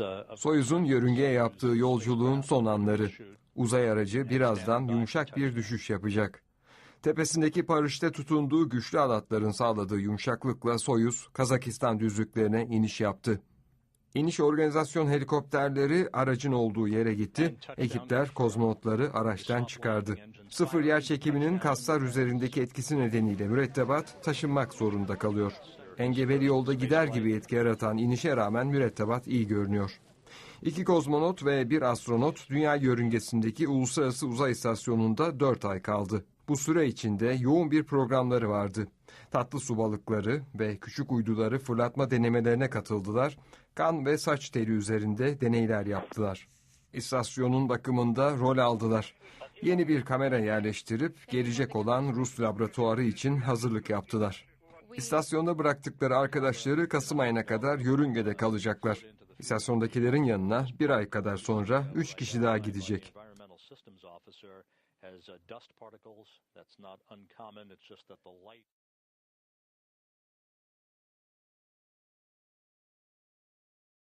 uh, Soyuz'un yörüngeye yaptığı yolculuğun son anları. Uzay aracı birazdan yumuşak bir düşüş yapacak. Tepesindeki paraşüte tutunduğu güçlü alatların sağladığı yumuşaklıkla Soyuz, Kazakistan düzlüklerine iniş yaptı. İniş organizasyon helikopterleri aracın olduğu yere gitti. Ekipler kozmonotları araçtan çıkardı. Sıfır yer çekiminin kaslar üzerindeki etkisi nedeniyle mürettebat taşınmak zorunda kalıyor. Engebeli yolda gider gibi etki yaratan inişe rağmen mürettebat iyi görünüyor. İki kozmonot ve bir astronot dünya yörüngesindeki Uluslararası Uzay İstasyonu'nda 4 ay kaldı. Bu süre içinde yoğun bir programları vardı. Tatlı su balıkları ve küçük uyduları fırlatma denemelerine katıldılar. Kan ve saç teli üzerinde deneyler yaptılar. İstasyonun bakımında rol aldılar. Yeni bir kamera yerleştirip gelecek olan Rus laboratuvarı için hazırlık yaptılar. İstasyonda bıraktıkları arkadaşları Kasım ayına kadar yörüngede kalacaklar. İstasyondakilerin yanına bir ay kadar sonra üç kişi daha gidecek.